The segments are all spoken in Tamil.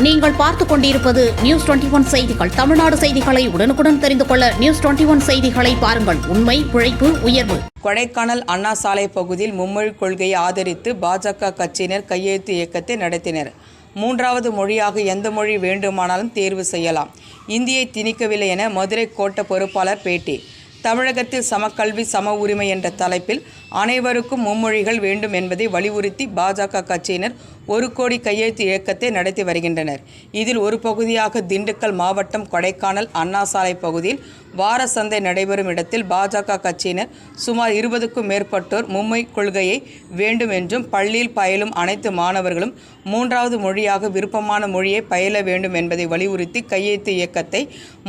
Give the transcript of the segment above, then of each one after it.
நீங்கள் பார்த்துக் கொண்டிருப்பது நியூஸ் டுவெண்டி ஒன் செய்திகள். தமிழ்நாடு செய்திகளை உடனுக்குடன் தெரிந்து கொள்ள நியூஸ் டுவெண்டி ஒன் செய்திகளை பாருங்கள். உண்மை உழைப்பு உயர்வு. கொடைக்கானல் அண்ணா சாலை பகுதியில் மும்மொழி கொள்கையை ஆதரித்து பாஜக கட்சியினர் கையெழுத்து இயக்கத்தை நடத்தினர். மூன்றாவது மொழியாக எந்த மொழி வேண்டுமானாலும் தேர்வு செய்யலாம். இந்தியை திணிக்கவில்லை என மதுரை கோட்ட பொறுப்பாளர் பேட்டி. தமிழகத்தில் சமக்கல்வி சம உரிமை என்ற தலைப்பில் அனைவருக்கும் மும்மொழிகள் வேண்டும் என்பதை வலியுறுத்தி பாஜக கட்சியினர் ஒரு கோடி கையெழுத்து இயக்கத்தை நடத்தி வருகின்றனர். இதில் ஒரு பகுதியாக திண்டுக்கல் மாவட்டம் கொடைக்கானல் அண்ணா சாலை பகுதியில் வார சந்தை நடைபெறும் இடத்தில் பாஜக கட்சியினர் சுமார் இருபதுக்கும் மேற்பட்டோர் மும்மை கொள்கையை வேண்டும் என்றும் பள்ளியில் பயிலும் அனைத்து மாணவர்களும் மூன்றாவது மொழியாக விருப்பமான மொழியை பயில வேண்டும் என்பதை வலியுறுத்தி கையெழுத்து இயக்கத்தை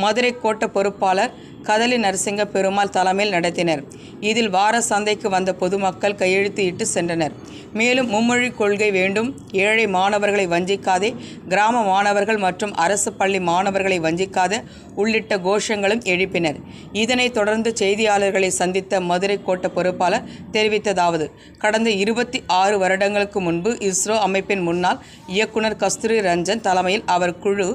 மதுரை கோட்ட பொறுப்பாளர் கதலி நரசிங்க பெருமாள் தலைமையில் நடத்தினர். இதில் வார சந்தைக்கு வந்த பொதுமக்கள் கையெழுத்து இட்டு சென்றனர். மேலும் மும்மொழி கொள்கை வேண்டும். ஏழை மாணவர்களை வஞ்சிக்காதே கிராம மாணவர்கள் மற்றும் அரசு பள்ளி மாணவர்களை வஞ்சிக்காத உள்ளிட்ட கோஷங்களும் எழுப்பினர் இதனை தொடர்ந்து செய்தியாளர்களை சந்தித்த மதுரை கோட்ட பொறுப்பாளர் தெரிவித்ததாவது கடந்த இருபத்தி ஆறு வருடங்களுக்கு முன்பு இஸ்ரோ அமைப்பின் முன்னாள் இயக்குனர் கஸ்தூரி ரஞ்சன் தலைமையில் அவர் குழு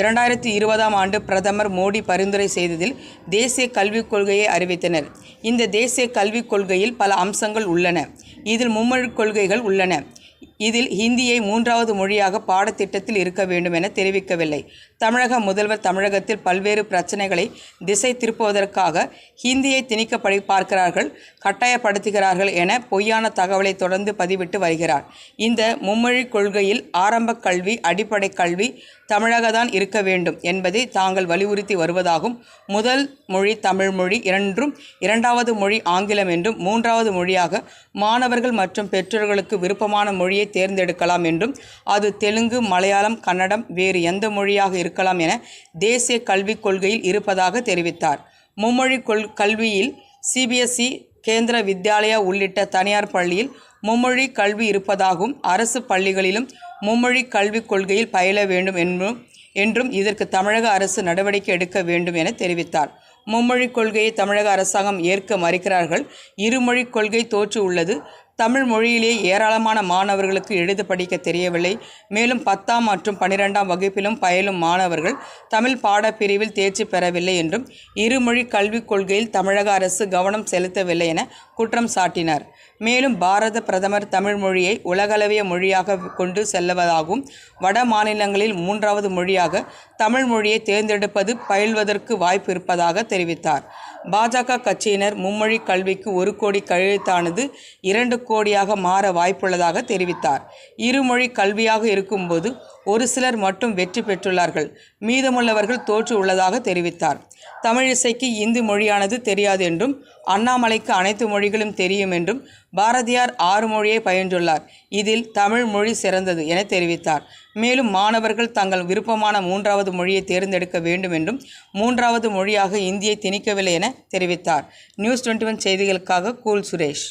இரண்டாயிரத்தி இருபதாம் ஆண்டு பிரதமர் மோடி பரிந்துரை செய்ததில் தேசிய கல்விக் கொள்கையை அறிவித்தனர். இந்த தேசிய கல்விக் கொள்கையில் பல அம்சங்கள் உள்ளன. இதில் மும்மொழிக் கொள்கைகள் உள்ளன. இதில் ஹிந்தியை மூன்றாவது மொழியாக பாடத்திட்டத்தில் இருக்க வேண்டும் என தெரிவிக்கவில்லை. தமிழக முதல்வர் தமிழகத்தில் பல்வேறு பிரச்சனைகளை திசை திருப்புவதற்காக ஹிந்தியை திணிக்கப்படி பார்க்கிறார்கள் கட்டாயப்படுத்துகிறார்கள் என பொய்யான தகவலை தொடர்ந்து பதிவிட்டு வருகிறார். இந்த மும்மொழி கொள்கையில் ஆரம்ப கல்வி அடிப்படை கல்வி தமிழக தான் இருக்க வேண்டும் என்பதை தாங்கள் வலியுறுத்தி வருவதாகவும் முதல் மொழி தமிழ் மொழி என்றும் இரண்டாவது மொழி ஆங்கிலம் என்றும் மூன்றாவது மொழியாக மாணவர்கள் மற்றும் பெற்றோர்களுக்கு விருப்பமான மொழியை தேர்ந்தெடுக்கலாம் என்றும் அது தெலுங்கு மலையாளம் கன்னடம் வேறு எந்த மொழியாக இருக்கலாம் என தேசிய கல்விக் கொள்கையில் இருப்பதாக தெரிவித்தார். மும்மொழி கொள் கல்வியில் சிபிஎஸ்இ கேந்திர வித்யாலயா உள்ளிட்ட தனியார் பள்ளியில் மும்மொழி கல்வி இருப்பதாகவும் அரசு பள்ளிகளிலும் மும்மொழி கல்விக் கொள்கையில் பயில வேண்டும் என்றும் என்றும் இதற்கு தமிழக அரசு நடவடிக்கை எடுக்க வேண்டும் என தெரிவித்தார். மும்மொழி கொள்கையை தமிழக அரசாங்கம் ஏற்க மறுக்கிறார்கள். இருமொழிக் கொள்கை தோற்று உள்ளது. தமிழ் மொழியிலே ஏராளமான மாணவர்களுக்கு எழுத படிக்க தெரியவில்லை. மேலும் பத்தாம் மற்றும் பன்னிரெண்டாம் வகுப்பிலும் பயிலும் மாணவர்கள் தமிழ் பாடப்பிரிவில் தேர்ச்சி பெறவில்லை என்றும் இருமொழி கல்விக் கொள்கையில் தமிழக அரசு கவனம் செலுத்தவில்லை என குற்றம் சாட்டினர். மேலும் பாரத பிரதமர் தமிழ் மொழியை உலகளவிய மொழியாக கொண்டு செல்லவதாகவும் வட மாநிலங்களில் மூன்றாவது மொழியாக தமிழ் மொழியை தேர்ந்தெடுப்பது பயில்வதற்கு வாய்ப்பு இருப்பதாக தெரிவித்தார். பாஜக கட்சியினர் மும்மொழி கல்விக்கு ஒரு கோடி கையெழுத்தானது இரண்டு கோடியாக மாற வாய்ப்புள்ளதாக தெரிவித்தார். இருமொழி கல்வியாக இருக்கும்போது ஒரு சிலர் மட்டும் வெற்றி பெற்றுள்ளார்கள். மீதமுள்ளவர்கள் தோற்று உள்ளதாக தெரிவித்தார். தமிழிசைக்கு இந்தி மொழியானது தெரியாது என்றும் அண்ணாமலைக்கு அனைத்து மொழிகளும் தெரியும் என்றும் பாரதியார் ஆறு மொழியை பயின்றுள்ளார். இதில் தமிழ் மொழி சிறந்தது என தெரிவித்தார். மேலும் மாணவர்கள் தங்கள் விருப்பமான மூன்றாவது மொழியை தேர்ந்தெடுக்க வேண்டும் என்றும் மூன்றாவது மொழியாக இந்தியை திணிக்கவில்லை என தெரிவித்தார். நியூஸ் டுவெண்ட்டி ஒன் செய்திகளுக்காக கூல் சுரேஷ்.